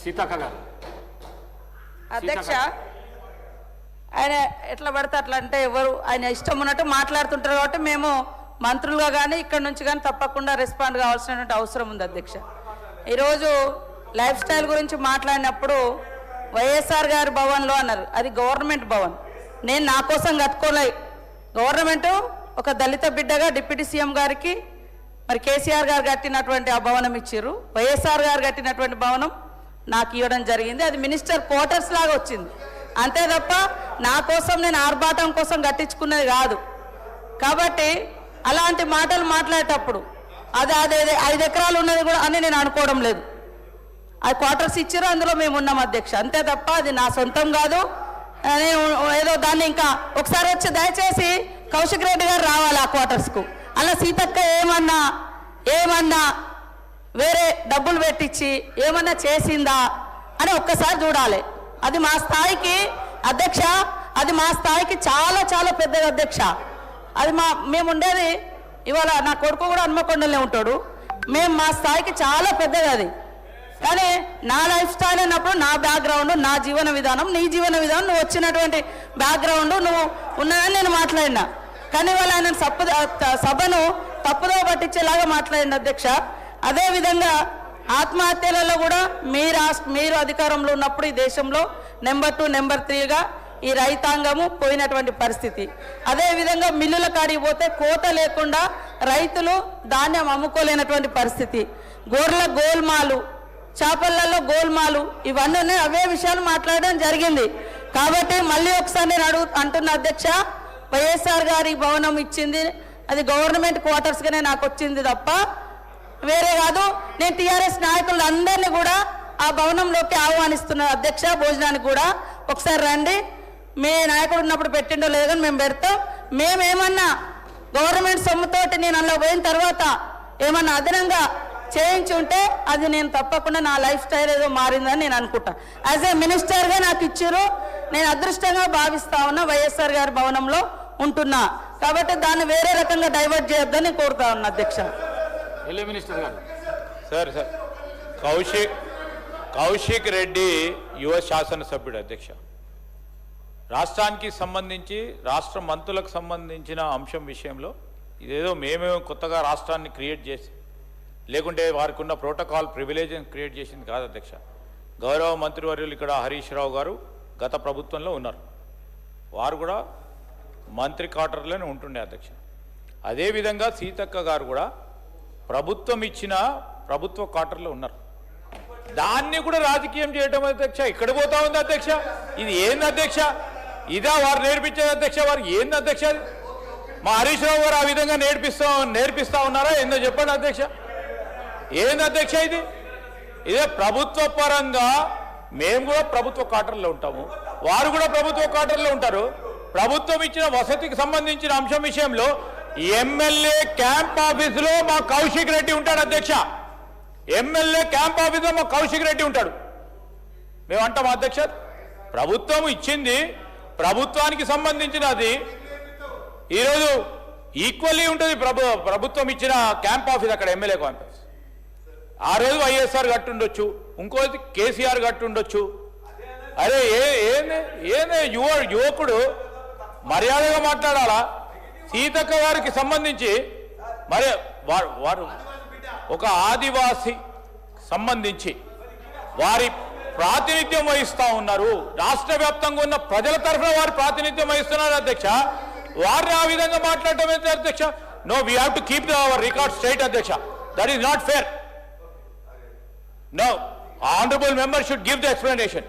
సీతక్క గారు అధ్యక్ష ఆయన ఎట్లా పడితే అట్లా అంటే ఎవరు ఆయన ఇష్టం ఉన్నట్టు మాట్లాడుతుంటారు కాబట్టి మేము మంత్రులుగా కానీ ఇక్కడ నుంచి కానీ తప్పకుండా రెస్పాండ్ కావాల్సినటువంటి అవసరం ఉంది అధ్యక్ష. ఈరోజు లైఫ్ స్టైల్ గురించి మాట్లాడినప్పుడు వైఎస్ఆర్ గారి భవన్లో అన్నారు. అది గవర్నమెంట్ భవన్. నేను నా కోసం కట్టుకోలే గవర్నమెంట్ ఒక దళిత బిడ్డగా డిప్యూటీ సీఎం గారికి మరి కేసీఆర్ గారు కట్టినటువంటి ఆ భవనం ఇచ్చారు వైఎస్ఆర్ గారు కట్టినటువంటి భవనం నాకు ఇవ్వడం జరిగింది. అది మినిస్టర్ క్వార్టర్స్ లాగా వచ్చింది. అంతే తప్ప నా కోసం నేను ఆర్భాటం కోసం కట్టించుకున్నది కాదు. కాబట్టి అలాంటి మాటలు మాట్లాడేటప్పుడు అది అదే ఐదు ఎకరాలు ఉన్నది కూడా అని నేను అనుకోవడం లేదు. అది క్వార్టర్స్ ఇచ్చారు అందులో మేము ఉన్నాం అధ్యక్ష. అంతే తప్ప అది నా సొంతం కాదు. నేను ఏదో దాన్ని ఇంకా ఒకసారి వచ్చి దయచేసి కౌశిక్ రెడ్డి గారు రావాలి ఆ క్వార్టర్స్కు. అలా సీతక్క ఏమన్నా ఏమన్నా వేరే డబ్బులు పెట్టించి ఏమన్నా చేసిందా అని ఒక్కసారి చూడాలి. అది మా స్థాయికి అధ్యక్ష అది మా స్థాయికి చాలా చాలా పెద్దది అధ్యక్ష. అది మా మేము ఉండేది ఇవాళ నా కొడుకు కూడా హన్మకొండలే ఉంటాడు. మేము మా స్థాయికి చాలా పెద్దది అది. కానీ నా లైఫ్ స్టైల్ అన్నప్పుడు నా బ్యాక్గ్రౌండ్ నా జీవన విధానం నీ జీవన విధానం నువ్వు వచ్చినటువంటి బ్యాక్గ్రౌండ్ నువ్వు ఉన్నదని నేను మాట్లాడినా. కానీ వాళ్ళు ఆయన సప్పు సభను తప్పుదో పట్టించేలాగా మాట్లాడింది అధ్యక్ష. అదేవిధంగా ఆత్మహత్యలలో కూడా మీ మీరు అధికారంలో ఉన్నప్పుడు ఈ దేశంలో నెంబర్ టూ నెంబర్ త్రీగా ఈ రైతాంగము పోయినటువంటి పరిస్థితి. అదేవిధంగా మిల్లుల కాడికి పోతే కోత లేకుండా రైతులు ధాన్యం అమ్ముకోలేనటువంటి పరిస్థితి. గోర్ల గోల్మాలు చేపలలో గోల్మాలు ఇవన్నీ అవే విషయాలు మాట్లాడడం జరిగింది. కాబట్టి మళ్ళీ ఒకసారి నేను అడుగు అంటున్న అధ్యక్ష వైఎస్ఆర్ గారి భవనం ఇచ్చింది. అది గవర్నమెంట్ క్వార్టర్స్గానే నాకు వచ్చింది తప్ప వేరే కాదు. నేను టీఆర్ఎస్ నాయకులు అందరినీ కూడా ఆ భవనంలోకి ఆహ్వానిస్తున్న అధ్యక్ష భోజనానికి కూడా ఒకసారి రండి. మీ నాయకుడు ఉన్నప్పుడు పెట్టిండో లేదో కానీ మేము పెడతాం. మేమేమన్నా గవర్నమెంట్ సొమ్ముతోటి నేను అందులో పోయిన తర్వాత ఏమన్నా అదనంగా చేయించి ఉంటే అది నేను తప్పకుండా నా లైఫ్ స్టైల్ ఏదో మారిందని నేను అనుకుంటా. యాజ్ ఏ మినిస్టర్గా నాకు ఇచ్చారు. నేను అదృష్టంగా భావిస్తా ఉన్నా వైఎస్ఆర్ గారి భవనంలో. ఉంటున్నా. కాబట్టి దాన్ని వేరే రకంగా డైవర్ట్ చేయొద్దని కోరుతా ఉన్నా అధ్యక్ష. మినిస్టర్ గారు. Sir sir. కౌశిక్ కౌశిక్ రెడ్డి యువ శాసనసభ్యుడు అధ్యక్ష. రాష్ట్రానికి సంబంధించి రాష్ట్ర మంత్రులకు సంబంధించిన అంశం విషయంలో ఇదేదో మేమేమో కొత్తగా రాష్ట్రాన్ని క్రియేట్ చేసి లేకుంటే వారికి ఉన్న ప్రోటోకాల్ ప్రివిలేజ్ని క్రియేట్ చేసింది కాదు అధ్యక్ష. గౌరవ మంత్రివర్యులు ఇక్కడ హరీష్ రావు గారు గత ప్రభుత్వంలో ఉన్నారు. వారు కూడా మంత్రి క్వార్టర్లోనే ఉంటుండే అధ్యక్ష. అదేవిధంగా సీతక్క గారు కూడా ప్రభుత్వం ఇచ్చిన ప్రభుత్వ క్వార్టర్లో ఉన్నారు. దాన్ని కూడా రాజకీయం చేయడం అధ్యక్ష. ఇక్కడ పోతా ఉంది అధ్యక్ష. ఇది ఏంది అధ్యక్ష? ఇదా వారు నేర్పించేది అధ్యక్ష? వారు ఏంది అధ్యక్ష మా హరీష్ రావు గారు ఆ విధంగా నేర్పిస్తా నేర్పిస్తా ఉన్నారా ఏందో చెప్పండి అధ్యక్ష. ఏంది అధ్యక్ష ఇది? ఇదే ప్రభుత్వ పరంగా మేము కూడా ప్రభుత్వ క్వార్టర్లో ఉంటాము. వారు కూడా ప్రభుత్వ క్వార్టర్లో ఉంటారు. ప్రభుత్వం ఇచ్చిన వసతికి సంబంధించిన అంశం విషయంలో ఎమ్మెల్యే క్యాంప్ ఆఫీసులో మా కౌశిక్ రెడ్డి ఉంటాడు అధ్యక్ష. ఎమ్మెల్యే క్యాంప్ ఆఫీసులో మా కౌశిక్ రెడ్డి ఉంటాడు. మేము అంటాం అధ్యక్ష? ప్రభుత్వం ఇచ్చింది ప్రభుత్వానికి సంబంధించినది. ఈరోజు ఈక్వల్లీ ఉంటుంది ప్రభు ప్రభుత్వం ఇచ్చిన క్యాంప్ ఆఫీస్ అక్కడ ఎమ్మెల్యే క్యాంప్ ఆఫీస్ ఆ రోజు వైఎస్ఆర్ కట్టుండొచ్చు ఇంకోటి కేసీఆర్ కట్టుండొచ్చు అరే ఏ ఏంది ఏంది యువ యువకుడు మర్యాదగా మాట్లాడాలా? సీతక్క వారికి సంబంధించి మరి వారు వారు ఒక ఆదివాసి సంబంధించి వారి ప్రాతినిధ్యం వహిస్తూ ఉన్నారు. రాష్ట్ర వ్యాప్తంగా ఉన్న ప్రజల తరఫున వారు ప్రాతినిధ్యం వహిస్తున్నారు అధ్యక్ష. వారిని ఆ విధంగా మాట్లాడటం ఏంటి అధ్యక్ష? No we have to keep our record straight అధ్యక్ష. That is not fair no honourable member should give the explanation